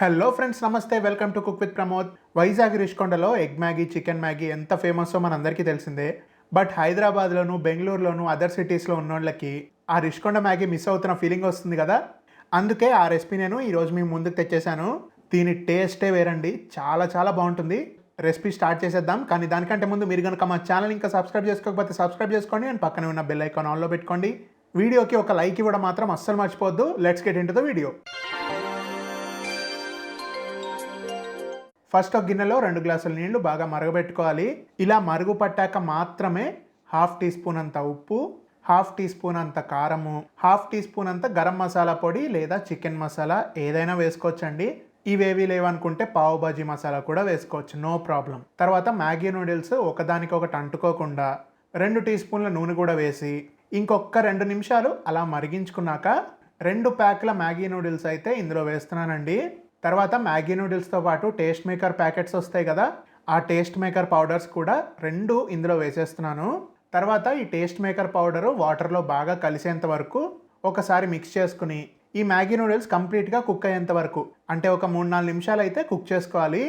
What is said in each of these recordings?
Hello friends నమస్తే welcome to cook with Pramod Vizag రిష్కొండలో egg Maggi chicken Maggi ఎంత ఫేమస్సో మనందరికీ తెలిసిందే. బట్ హైదరాబాద్లోను బెంగళూరులోను అదర్ సిటీస్లో ఉన్నోళ్ళకి ఆ రిష్కొండ మ్యాగీ మిస్ అవుతున్న ఫీలింగ్ వస్తుంది కదా. అందుకే ఆ రెసిపీ నేను ఈరోజు మీ ముందుకు తెచ్చేశాను. దీని టేస్టే వేరండి. చాలా చాలా బాగుంటుంది. రెసిపీ స్టార్ట్ చేసేద్దాం. కానీ దానికంటే ముందు మీరు కనుక మా ఛానల్ ఇంకా సబ్స్క్రైబ్ చేసుకోకపోతే సబ్స్క్రైబ్ చేసుకోండి. అండ్ పక్కనే ఉన్న బెల్ ఐకాన్ ఆన్లో పెట్టుకోండి. వీడియోకి ఒక లైక్ ఇవ్వడం మాత్రం అస్సలు మర్చిపోవద్దు. Let's get in the video first ఒక గిన్నెలో రెండు గ్లాసుల నీళ్ళు బాగా మరగబెట్టుకోవాలి. ఇలా మరుగు పట్టాక మాత్రమే హాఫ్ టీ స్పూన్ అంత ఉప్పు హాఫ్ టీ స్పూన్ అంత కారము హాఫ్ టీ స్పూన్ అంత గరం మసాలా పొడి లేదా చికెన్ మసాలా ఏదైనా వేసుకోవచ్చండి. ఇవేవి లేవనుకుంటే పావు బాజీ మసాలా కూడా వేసుకోవచ్చు నో ప్రాబ్లం. తర్వాత మ్యాగీ నూడిల్స్ ఒకదానికొకటి అంటుకోకుండా రెండు టీ స్పూన్ల నూనె కూడా వేసి ఇంకొక రెండు నిమిషాలు అలా మరిగించుకున్నాక రెండు ప్యాక్ల మ్యాగీ నూడిల్స్ అయితే ఇందులో వేస్తున్నానండి. తర్వాత మ్యాగీ నూడిల్స్తో పాటు టేస్ట్ మేకర్ ప్యాకెట్స్ వస్తాయి కదా ఆ టేస్ట్ మేకర్ పౌడర్స్ కూడా రెండు ఇందులో వేసేస్తున్నాను. తర్వాత ఈ టేస్ట్ మేకర్ పౌడరు వాటర్లో బాగా కలిసేంత వరకు ఒకసారి మిక్స్ చేసుకుని ఈ మ్యాగీ నూడిల్స్ కంప్లీట్గా కుక్ అయ్యేంత వరకు అంటే ఒక మూడు నాలుగు నిమిషాలు అయితే కుక్ చేసుకోవాలి.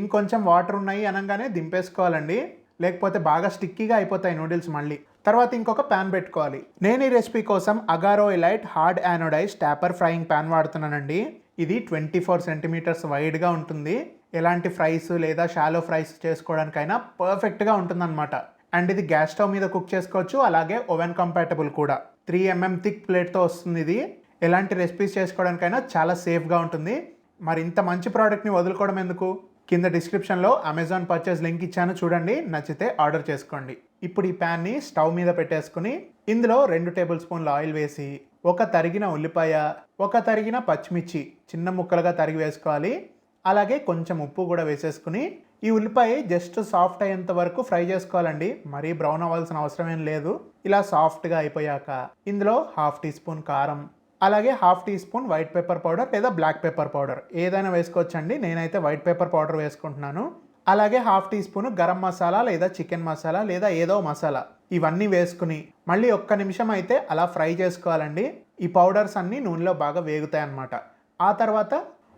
ఇంకొంచెం వాటర్ ఉన్నాయి అనగానే దింపేసుకోవాలండి. లేకపోతే బాగా స్టిక్కీగా అయిపోతాయి నూడిల్స్ మళ్ళీ. తర్వాత ఇంకొక ప్యాన్ పెట్టుకోవాలి. నేను ఈ రెసిపీ కోసం Agaro elite hard anodize topper frying pan వాడుతున్నానండి. ఇది ట్వంటీ ఫోర్ సెంటీమీటర్స్ వైడ్గా ఉంటుంది. ఎలాంటి ఫ్రైస్ లేదా షాలో ఫ్రైస్ చేసుకోవడానికైనా పర్ఫెక్ట్గా ఉంటుందన్నమాట. అండ్ ఇది గ్యాస్ స్టవ్ మీద కుక్ చేసుకోవచ్చు. అలాగే ఓవెన్ కంపాటబుల్ కూడా. త్రీ ఎంఎం థిక్ ప్లేట్తో వస్తుంది ఇది. ఎలాంటి రెసిపీస్ చేసుకోవడానికైనా చాలా సేఫ్గా ఉంటుంది. మరి ఇంత మంచి ప్రోడక్ట్ని వదులుకోవడం ఎందుకు? కింద డిస్క్రిప్షన్లో అమెజాన్ పర్చేస్ లింక్ ఇచ్చాను చూడండి. నచ్చితే ఆర్డర్ చేసుకోండి. ఇప్పుడు ఈ ప్యాన్ని స్టవ్ మీద పెట్టేసుకుని ఇందులో రెండు టేబుల్ స్పూన్ల ఆయిల్ వేసి ఒక తరిగిన ఉల్లిపాయ ఒక తరిగిన పచ్చిమిర్చి చిన్న ముక్కలుగా తరిగి వేసుకోవాలి. అలాగే కొంచెం ఉప్పు కూడా వేసేసుకుని ఈ ఉల్లిపాయ జస్ట్ సాఫ్ట్ అయ్యేంత వరకు ఫ్రై చేసుకోవాలండి. మరీ బ్రౌన్ అవ్వాల్సిన అవసరం ఏం లేదు. ఇలా సాఫ్ట్గా అయిపోయాక ఇందులో హాఫ్ టీ స్పూన్ కారం అలాగే half teaspoon white pepper powder లేదా బ్లాక్ పేపర్ పౌడర్. ఏదైనా వేసుకోవచ్చండి. నేనైతే వైట్ పేపర్ పౌడర్ వేసుకుంటున్నాను. అలాగే half teaspoon garam masala లేదా చికెన్ మసాలా లేదా ఏదో మసాలా. ఇవన్నీ వేసుకుని మళ్ళీ ఒక్క నిమిషం అయితే అలా ఫ్రై చేసుకోవాలండి. ఈ పౌడర్స్ అన్నీ నూనెలో బాగా వేగుతాయి అన్నమాట ఆ తర్వాత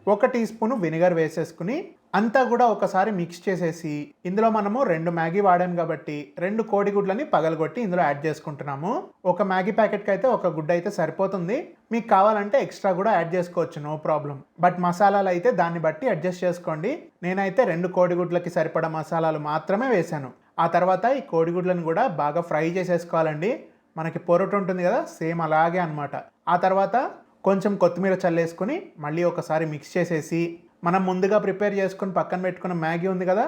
ఒక టీ స్పూన్ వెనిగర్ వేసేసుకుని అంతా కూడా ఒకసారి మిక్స్ చేసేసి ఇందులో మనము రెండు మ్యాగీ వాడాం కాబట్టి రెండు కోడిగుడ్లని పగలగొట్టి ఇందులో యాడ్ చేసుకుంటున్నాము. ఒక మ్యాగీ ప్యాకెట్కి అయితే ఒక గుడ్డ అయితే సరిపోతుంది. మీకు కావాలంటే ఎక్స్ట్రా కూడా యాడ్ చేసుకోవచ్చు నో ప్రాబ్లం బట్ మసాలాలు అయితే దాన్ని బట్టి అడ్జస్ట్ చేసుకోండి. నేనైతే రెండు కోడిగుడ్లకి సరిపడా మసాలాలు మాత్రమే వేశాను. ఆ తర్వాత ఈ కోడిగుడ్లను కూడా బాగా ఫ్రై చేసేసుకోవాలండి. మనకి పొరటు ఉంటుంది కదా సేమ్ అలాగే అనమాట ఆ తర్వాత కొంచెం కొత్తిమీర చల్లేసుకొని మళ్ళీ ఒకసారి మిక్స్ చేసేసి మనం ముందుగా ప్రిపేర్ చేసుకుని పక్కన పెట్టుకున్న మ్యాగీ ఉంది కదా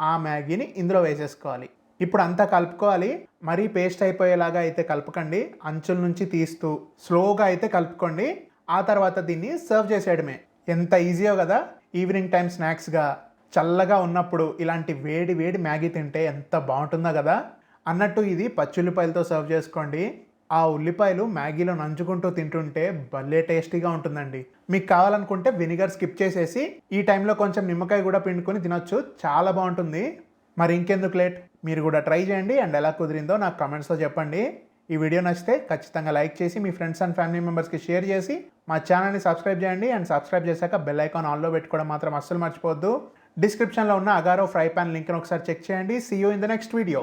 ఆ మ్యాగీని ఇందులో వేసేసుకోవాలి. ఇప్పుడు అంతా కలుపుకోవాలి. మరీ పేస్ట్ అయిపోయేలాగా అయితే కలపకండి. అంచుల నుంచి తీస్తూ స్లోగా అయితే కలుపుకోండి. ఆ తర్వాత దీన్ని సర్వ్ చేసేయడమే. ఎంత ఈజీయో కదా ఈవినింగ్ టైం స్నాక్స్గా చల్లగా ఉన్నప్పుడు ఇలాంటి వేడి వేడి మ్యాగీ తింటే ఎంత బాగుంటుందో కదా. అన్నట్టు ఇది పచ్చుల్లిపాయలతో సర్వ్ చేసుకోండి. ఆ ఉల్లిపాయలు మ్యాగీలో నంచుకుంటూ తింటుంటే భలే టేస్టీగా ఉంటుందండి. మీకు కావాలనుకుంటే వినిగర్ స్కిప్ చేసేసి ఈ టైంలో కొంచెం నిమ్మకాయ కూడా పిండుకొని తినొచ్చు. చాలా బాగుంటుంది. మరి ఇంకెందుకు లేట్? మీరు కూడా ట్రై చేయండి. అండ్ ఎలా కుదిరిందో నాకు కమెంట్స్లో చెప్పండి. ఈ వీడియో నచ్చితే ఖచ్చితంగా లైక్ చేసి మీ ఫ్రెండ్స్ అండ్ ఫ్యామిలీ మెంబర్స్కి షేర్ చేసి మా ఛానల్ని సబ్స్క్రైబ్ చేయండి. అండ్ సబ్స్క్రైబ్ చేశాక బెల్ ఐకాన్ ఆన్లో పెట్టుకోవడం మాత్రం అస్సలు మర్చిపోవద్దు. డిస్క్రిప్షన్లో ఉన్న అగారో ఫ్రై పాన్ లింక్ను ఒకసారి చెక్ చేయండి. See you in the next video